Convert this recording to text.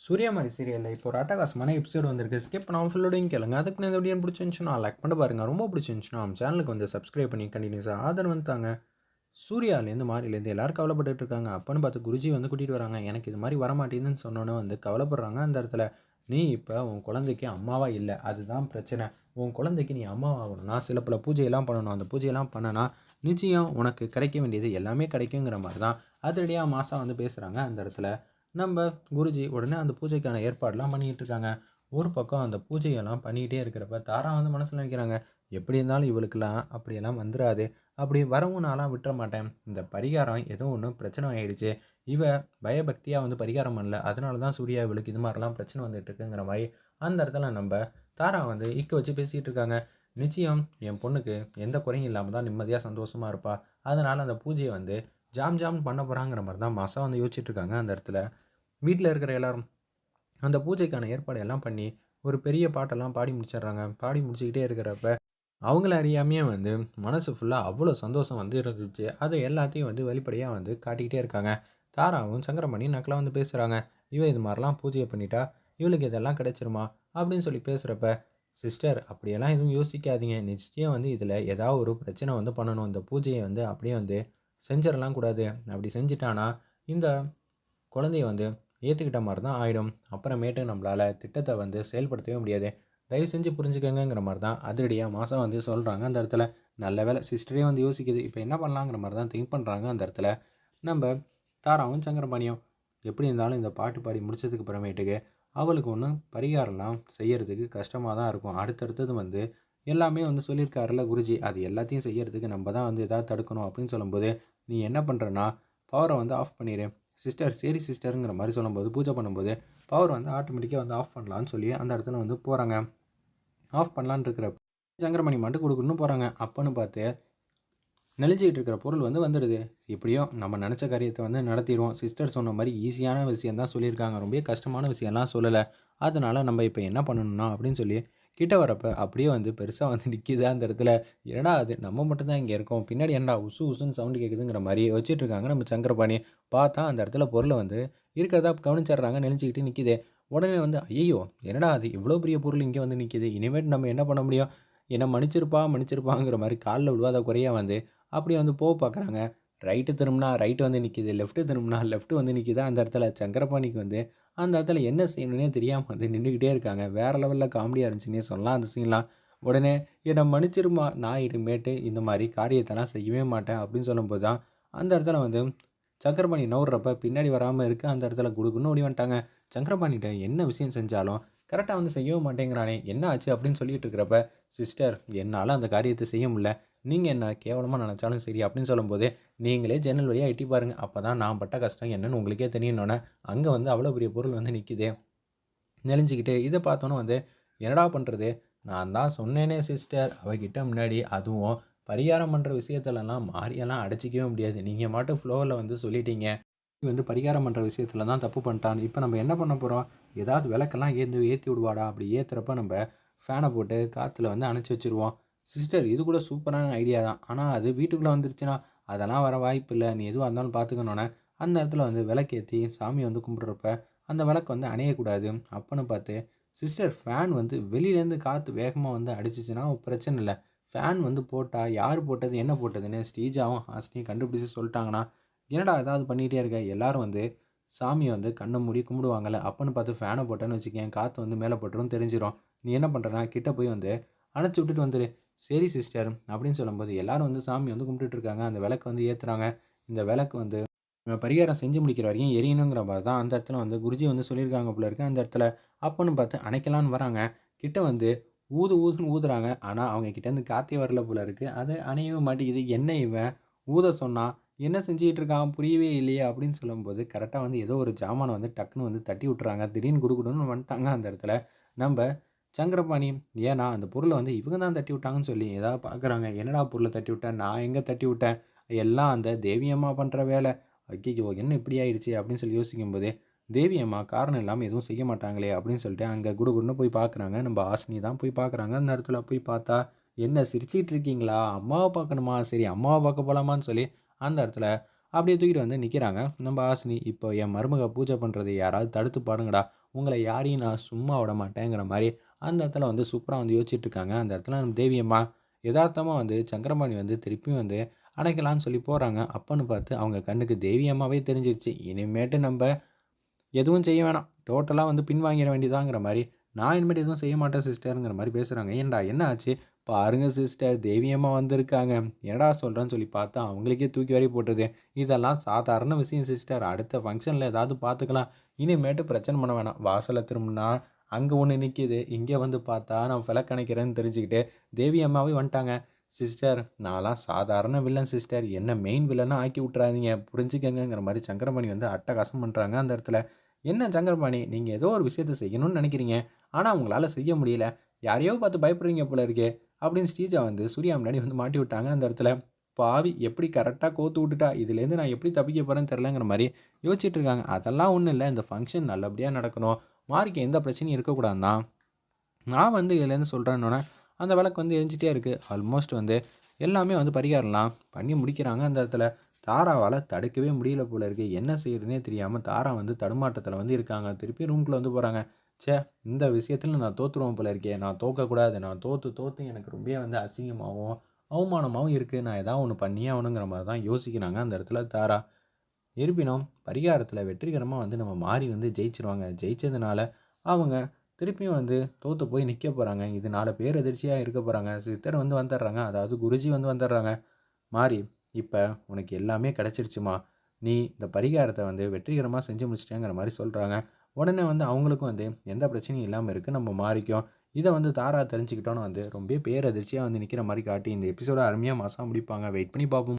சூரியமாரி சீரியலில் இப்போ ஒரு அட்டகாசமான எபிசோடு வந்திருக்கு. ஸ்கிப் பண்ணாமல் ஃபுல்லோடையும் கேளுங்க. அதுக்கு நான் இந்த வீடியோ பிடிச்சிருந்துச்சுன்னா லைக் பண்ணி பாருங்க. ரொம்ப பிடிச்சிருந்துச்சுன்னா நம்ம சேனலுக்கு வந்து சப்ஸ்கிரைப் பண்ணி கண்டினியூஸாக ஆதரவு வந்துட்டாங்க சூர்யாலேருந்து மாறிலேருந்து எல்லோரும் கவலைப்பட்டுட்டு இருக்காங்க. அப்பன்னு பார்த்து குருஜி வந்து கூட்டிகிட்டு வராங்க. எனக்கு இது மாதிரி வரமாட்டேங்குதுன்னு சொன்னோன்னே வந்து கவலைப்படுறாங்க அந்த இடத்துல. நீ இப்போ உன் குழந்தைக்கு அம்மாவாக இல்லை? அதுதான் பிரச்சனை. உன் குழந்தைக்கு நீ அம்மாவாகணும்னா சில பல பூஜையெல்லாம் பண்ணணும். அந்த பூஜையெல்லாம் பண்ணனா நிச்சயம் உனக்கு கிடைக்க வேண்டியது எல்லாமே கிடைக்குங்கிற மாதிரி தான் அதிரடியாக மாதம் வந்து பேசுகிறாங்க அந்த இடத்துல. நம்ம குருஜி உடனே அந்த பூஜைக்கான ஏற்பாடெலாம் பண்ணிக்கிட்டு இருக்காங்க ஒரு பக்கம் அந்த பூஜையெல்லாம் பண்ணிக்கிட்டே இருக்கிறப்ப தாரா வந்து மனசில் நினைக்கிறாங்க எப்படி இருந்தாலும் இவளுக்கெல்லாம் அப்படியெல்லாம் வந்துடாது அப்படி வரவும் நான்லாம் விட்டுற மாட்டேன். இந்த பரிகாரம் ஏதோ ஒன்று பிரச்சனை ஆகிடுச்சு இவ பயபக்தியாக வந்து பரிகாரம் பண்ணல. அதனால தான் சூர்யா இவளுக்கு இது மாதிரிலாம் பிரச்சனை வந்துட்டு இருக்குங்கிற மாதிரி அந்த இடத்துல நம்ம தாரா வந்து இக்க வச்சு பேசிகிட்டு இருக்காங்க. நிச்சயம் என் பொண்ணுக்கு எந்த குறையும் இல்லாமல் தான் நிம்மதியாக சந்தோஷமாக இருப்பா. அதனால் அந்த பூஜையை வந்து ஜாம் ஜாம் பண்ண போகிறாங்கிற மாதிரி தான் மாதம் வந்து யோசிச்சுட்டு இருக்காங்க அந்த இடத்துல. வீட்டில் இருக்கிற எல்லாரும் அந்த பூஜைக்கான ஏற்பாடு எல்லாம் பண்ணி ஒரு பெரிய பாட்டெல்லாம் பாடி முடிச்சிடுறாங்க. பாடி முடிச்சுக்கிட்டே இருக்கிறப்ப அவங்கள அறியாமையே வந்து மனசு ஃபுல்லாக அவ்வளோ சந்தோஷம் வந்து இருந்துச்சு. அதை எல்லாத்தையும் வந்து வெளிப்படையாக வந்து காட்டிக்கிட்டே இருக்காங்க. தாராவும் சங்கரமணி நக்கலாக வந்து பேசுகிறாங்க இவ இது மாதிரிலாம் பூஜையை பண்ணிட்டா? இவளுக்கு இதெல்லாம் கிடைச்சிருமா? அப்படின்னு சொல்லி பேசுகிறப்ப சிஸ்டர் அப்படியெல்லாம் எதுவும் யோசிக்காதீங்க. நிச்சயம் வந்து இதில் ஏதாவது ஒரு பிரச்சனை வந்து பண்ணணும். இந்த பூஜையை வந்து அப்படியே வந்து செஞ்சிடலாம் கூடாது. அப்படி செஞ்சிட்டானா இந்த குழந்தைய வந்து ஏற்றுக்கிட்ட மாதிரி தான் ஆகிடும் அப்புறமேட்டு நம்மளால் திட்டத்தை வந்து செயல்படுத்தவே முடியாது. தயவு செஞ்சு புரிஞ்சுக்கங்கிற மாதிரி தான் அதிரடியாக மாதம் வந்து சொல்கிறாங்க அந்த இடத்துல. நல்ல வேலை சிஸ்டரே வந்து யோசிக்குது இப்போ என்ன பண்ணலாங்கிற மாதிரி தான் திங்க் பண்ணுறாங்க அந்த இடத்துல. நம்ம தாராவும் சங்கரபாணியும் எப்படி இருந்தாலும் இந்த பாட்டு பாடி முடிச்சதுக்கு அப்புறமேட்டுக்கு அவளுக்கு ஒன்றும் பரிகாரம்லாம் செய்கிறதுக்கு கஷ்டமாக தான் இருக்கும். அடுத்தடுத்தது வந்து எல்லாமே வந்து சொல்லியிருக்காருல குருஜி அது எல்லாத்தையும் செய்கிறதுக்கு நம்ம தான் வந்து எதாவது தடுக்கணும் அப்படின்னு சொல்லும்போது நீ என்ன பண்ணுறன்னா பவரை வந்து ஆஃப் பண்ணிடு சிஸ்டர் சரி சிஸ்டருங்கிற மாதிரி சொல்லும்போது பூஜை பண்ணும்போது பவர் வந்து ஆட்டோமேட்டிக்காக வந்து ஆஃப் பண்ணலான்னு சொல்லி அந்த இடத்துல வந்து போகிறாங்க ஆஃப் பண்ணலான்னு இருக்கிற சங்கரமணி மட்டும் கொடுக்கணும்னு போகிறாங்க அப்போன்னு பார்த்து நெளிஞ்சிக்கிட்டு இருக்கிற பொருள் வந்து வந்துடுது. எப்படியோ நம்ம நினச்ச காரியத்தை வந்து நடத்திடுவோம். சிஸ்டர் சொன்ன மாதிரி ஈஸியான விஷயம் தான் சொல்லியிருக்காங்க. ரொம்ப கஷ்டமான விஷயம்லாம் சொல்லலை. அதனால் நம்ம இப்போ என்ன பண்ணணும்னா அப்படின்னு சொல்லி கிட்ட வரப்ப அப்படியே வந்து பெருசாக வந்து நிற்கிது அந்த இடத்துல என்னடா அது? நம்ம மட்டும்தான் இங்கே இருக்கோம். பின்னாடி என்னடா உசு உசுன்னு சவுண்டு கேட்குதுங்கிற மாதிரி வச்சுட்டு இருக்காங்க நம்ம சங்கரபாணி. பார்த்தா அந்த இடத்துல பொருளை வந்து இருக்கிறதா கவனிச்சிடுறாங்க. நெளிஞ்சிக்கிட்டு நிற்கிது உடனே வந்து ஐயோ என்னடா அது? இவ்வளோ பெரிய பொருள் இங்கே வந்து நிற்கிது இனிமேட்டு நம்ம என்ன பண்ண முடியும்? என்ன மன்னிச்சிருப்பா? மன்னிச்சிருப்பாங்கிற மாதிரி காலில் விழுவாத குறையாக வந்து அப்படியே வந்து போக பார்க்குறாங்க ரைட்டு திரும்பினா ரைட்டு வந்து நிற்கிது லெஃப்ட்டு திரும்பினா லெஃப்ட்டு வந்து நிற்கிது அந்த இடத்துல சங்கரபாணிக்கு வந்து அந்த இடத்துல என்ன செய்யணுன்னே தெரியாமல் வந்து நின்றுக்கிட்டே இருக்காங்க. வேறு லெவலில் காமெடியாக இருந்துச்சுன்னே சொல்லலாம் அந்த சீன்லாம் உடனே என்னை மன்னிச்சிருமா? நான் இனிமேட்டு இந்த மாதிரி காரியத்தெல்லாம் செய்யவே மாட்டேன் அப்படின்னு சொல்லும்போது தான் அந்த இடத்துல வந்து சக்கரபாணி நவுறப்ப பின்னாடி வராமல் இருக்க அந்த இடத்துல குடுக்குன்னு ஓடி வந்துட்டாங்க. சக்கரபாணிகிட்ட என்ன விஷயம் செஞ்சாலும் கரெக்டாக வந்து செய்யவும் மாட்டேங்கிறானே. என்ன ஆச்சு அப்படின்னு சொல்லிட்டு இருக்கிறப்ப சிஸ்டர் என்னால் அந்த காரியத்தை செய்ய முடியல. நீங்கள் என்ன கேவலமாக நினச்சாலும் சரி அப்படின்னு சொல்லும்போது நீங்களே ஜன்னல் வழியாக எட்டி பாருங்கள் அப்போ தான் நான் பட்ட கஷ்டம் என்னன்னு உங்களுக்கே தெரியணுன்னே அங்கே வந்து அவ்வளோ பெரிய பொருள் வந்து நிற்கிது நெளிஞ்சிக்கிட்டு இதை பார்த்தோன்னே வந்து என்னடா பண்ணுறது நான் தான் சொன்னேனே சிஸ்டர். அவகிட்ட முன்னாடி அதுவும் பரிகாரம் பண்ணுற விஷயத்துலலாம் மாறியெல்லாம் அடைச்சிக்கவே முடியாது. நீங்கள் மட்டும் ஃப்ளோவில் வந்து சொல்லிட்டீங்க. வந்து பரிகாரம் பண்ணுற விஷயத்துல தான் தப்பு பண்ணிட்டான். இப்போ நம்ம என்ன பண்ண போகிறோம் ஏதாவது விளக்கெல்லாம் ஏந்து ஏற்றி விடுவாடா? அப்படி ஏற்றுறப்ப நம்ம ஃபேனை போட்டு காற்றுல வந்து அணைச்சி வச்சுருவோம். சிஸ்டர் இது கூட சூப்பரான ஐடியா தான். ஆனால் அது வீட்டுக்குள்ளே வந்துருச்சுன்னா அதெல்லாம் வர வாய்ப்பு இல்லை. நீ எதுவாக இருந்தாலும் பார்த்துக்கணுன்னே அந்த இடத்துல வந்து விளக்கேற்றி சாமி வந்து கும்பிட்றப்ப அந்த விளக்கு வந்து அணையக்கூடாது. அப்போன்னு பார்த்து சிஸ்டர் ஃபேன் வந்து வெளியிலேருந்து காற்று வேகமாக வந்து அடிச்சிச்சுன்னா பிரச்சனை இல்லை. ஃபேன் வந்து போட்டால் யார் போட்டது என்ன போட்டதுன்னு ஸ்டீஜாவும் ஹாஸ்னியும் கண்டுபிடிச்சி சொல்லிட்டாங்கன்னா என்னடா ஏதாவது பண்ணிகிட்டே இருக்க? எல்லோரும் வந்து சாமியை வந்து கண்ணை மூடி கும்பிடுவாங்கள அப்பன்னு பார்த்து ஃபேனை போட்டேன்னு வச்சுக்கேன் காற்று வந்து மேலே போட்டுரும் தெரிஞ்சிடும் நீ என்ன பண்ணுறனா கிட்ட போய் வந்து அணைச்சி விட்டுட்டு வந்துடு சரி சிஸ்டர் அப்படின்னு சொல்லும்போது எல்லாரும் வந்து சாமி வந்து கும்பிட்டுட்டு இருக்காங்க. அந்த விளக்கு வந்து ஏற்றுறாங்க இந்த விளக்கு வந்து பரிகாரம் செஞ்சு முடிக்கிற வரைக்கும் எரியணுங்கிற மாதிரி தான் அந்த இடத்துல வந்து குருஜி வந்து சொல்லியிருக்காங்க போல இருக்கு அந்த இடத்துல. அப்பன்னு பார்த்து அணைக்கலான்னு வராங்க. கிட்ட வந்து ஊது ஊதுன்னு ஊதுறாங்க. ஆனால் அவங்க கிட்டேருந்து காற்றே வரல போல இருக்குது அது அணையவே மாட்டேங்குது. என்ன இவன்? ஊத சொன்னால் என்ன செஞ்சுக்கிட்டு இருக்கான் புரியவே இல்லையே அப்படின்னு சொல்லும்போது கரெக்டாக வந்து ஏதோ ஒரு ஜாமானை வந்து டக்குன்னு வந்து தட்டி விட்டுறாங்க. திடீர்னு கொடுக்கணும்னு வந்துட்டாங்க அந்த இடத்துல. நம்ம சங்கரபாணி ஏன்னா அந்த பொருளை வந்து இவங்க தான் தட்டி விட்டாங்கன்னு சொல்லி ஏதாவது பார்க்குறாங்க என்னடா பொருளை தட்டி விட்டேன் நான் எங்கே தட்டி விட்டேன்? எல்லாம் அந்த தேவியம்மா பண்ணுற வேலை. ஐயோ என்ன இப்படி ஆயிடுச்சு? அப்படின்னு சொல்லி யோசிக்கும்போது தேவியம்மா காரணம் இல்லாமல் எதுவும் செய்ய மாட்டாங்களே? அப்படின்னு சொல்லிட்டு அங்கே குடுகுடுன்னு போய் பார்க்குறாங்க நம்ம ஆசினி தான் போய் பார்க்குறாங்க அந்த இடத்துல போய் பார்த்தா என்ன சிரிச்சிட்டு இருக்கீங்களா? அம்மாவை பார்க்கணுமா? சரி அம்மாவை பார்க்க போகலாமான்னு சொல்லி அந்த இடத்துல அப்படியே தூக்கிட்டு வந்து நிற்கிறாங்க நம்ம ஆசினி இப்போ என் மருமக பூஜை பண்ணுறது யாராவது தடுத்து பாருங்கடா. உங்களை யாரையும் நான் சும்மா விட மாட்டேங்கிற மாதிரி அந்த இடத்துல வந்து சூப்பராக வந்து யோசிச்சுட்டு இருக்காங்க. அந்த இடத்துல நம்ம தேவியம்மா யதார்த்தமாக வந்து சங்கரபாணி வந்து திருப்பியும் வந்து அணைக்கலான்னு சொல்லி போகிறாங்க அப்பன்னு பார்த்து அவங்க கண்ணுக்கு தேவியம்மாவே தெரிஞ்சிருச்சு. இனிமேட்டு நம்ம எதுவும் செய்ய வேணாம். டோட்டலாக வந்து பின்வாங்கிட வேண்டியதாங்கிற மாதிரி. நான் இனிமேட்டு எதுவும் செய்ய மாட்டேன் சிஸ்டருங்கிற மாதிரி பேசுகிறாங்க ஏன்டா என்ன ஆச்சு? பாருங்க சிஸ்டர் தேவியம்மா வந்திருக்காங்க. என்னடா சொல்கிறேன்னு சொல்லி பார்த்தா அவங்களுக்கே தூக்கி வரி போட்டுது இதெல்லாம் சாதாரண விஷயம் சிஸ்டர் அடுத்த ஃபங்க்ஷனில் ஏதாவது பார்த்துக்கலாம். இனிமேட்டு பிரச்சனை பண்ண வேணாம். வாசலை திரும்பினா அங்கே ஒன்று நிற்கிது இங்கே வந்து பார்த்தா நான் விளக்கணைக்கிறேன்னு தெரிஞ்சுக்கிட்டு தேவி அம்மாவே வந்துட்டாங்க. சிஸ்டர் நான்லாம் சாதாரண வில்லன் சிஸ்டர் என்ன மெயின் வில்லனாக ஆக்கி விட்றாதீங்க புரிஞ்சுக்கங்கிற மாதிரி சங்கரமணி வந்து அட்டகாசம் பண்ணுறாங்க அந்த இடத்துல. என்ன சங்கரபாணி? நீங்கள் ஏதோ ஒரு விஷயத்த செய்யணும்னு நினைக்கிறீங்க. ஆனால் உங்களால் செய்ய முடியல. யாரையோ பார்த்து பயப்படுறீங்க போல இருக்கே. அப்படின்னு ஸ்ரீஜா வந்து சூர்யா முன்னாடி வந்து மாட்டி விட்டாங்க. அந்த இடத்துல பாவி எப்படி கரெக்டாக கோத்து விட்டுட்டா? இதுலேருந்து நான் எப்படி தப்பிக்க போகிறேன்னு தெரிலங்கிற மாதிரி யோசிச்சுட்டு இருக்காங்க. அதெல்லாம் ஒன்றும் இல்லை. இந்த ஃபங்க்ஷன் நல்லபடியாக நடக்கணும். மாறிக்கு எந்த பிரச்சனையும் இருக்கக்கூடாதுன்னா நான் வந்து இதுலேருந்து சொல்கிறேன்னொன்னே அந்த விளக்கு வந்து எரிஞ்சிட்டே இருக்குது ஆல்மோஸ்ட் வந்து எல்லாமே வந்து பரிகாரம்லாம் பண்ணி முடிக்கிறாங்க அந்த இடத்துல. தாராவால் தடுக்கவே முடியல போல இருக்குது என்ன செய்யறதுனே தெரியாமல் தாரா வந்து தடுமாற்றத்தில் வந்து இருக்காங்க. திருப்பி ரூம்குள்ளே வந்து போகிறாங்க சே இந்த விஷயத்தில் நான் தோற்றுருவோம் போல இருக்கேன் நான் தோற்கக்கூடாது நான் தோற்று தோற்று எனக்கு ரொம்ப வந்து அசிங்கமாகவும் அவமானமாகவும் இருக்குது நான் ஏதாவது ஒன்று பண்ணியே ஆகணுங்கிற மாதிரி தான் யோசிக்கிறாங்க அந்த இடத்துல தாரா. இருப்பினும் பரிகாரத்தில் வெற்றிகரமாக வந்து நம்ம மாறி வந்து ஜெயிச்சிருவாங்க. ஜெயிச்சதுனால அவங்க திருப்பியும் வந்து தோற்று போய் நிற்க போகிறாங்க இது நாலு பேர் எதிர்ச்சியாக இருக்க போகிறாங்க சித்தர் வந்து வந்துடுறாங்க. அதாவது குருஜி வந்து வந்துடுறாங்க. மாறி இப்போ உனக்கு எல்லாமே கிடச்சிருச்சுமா. நீ இந்த பரிகாரத்தை வந்து வெற்றிகரமாக செஞ்சு முடிச்சிட்டேங்கிற மாதிரி சொல்கிறாங்க உடனே வந்து அவங்களுக்கும் வந்து எந்த பிரச்சனையும் இல்லாமல் இருக்குது நம்ம மாறிக்கும் இதை வந்து தாரா தெரிஞ்சுக்கிட்டோன்னு வந்து ரொம்ப பேரதிர்ச்சியாக வந்து நிற்கிற மாதிரி காட்டி இந்த எபிசோட அருமையாக மாதம் முடிப்பாங்க. வெயிட் பண்ணி பார்ப்போம்.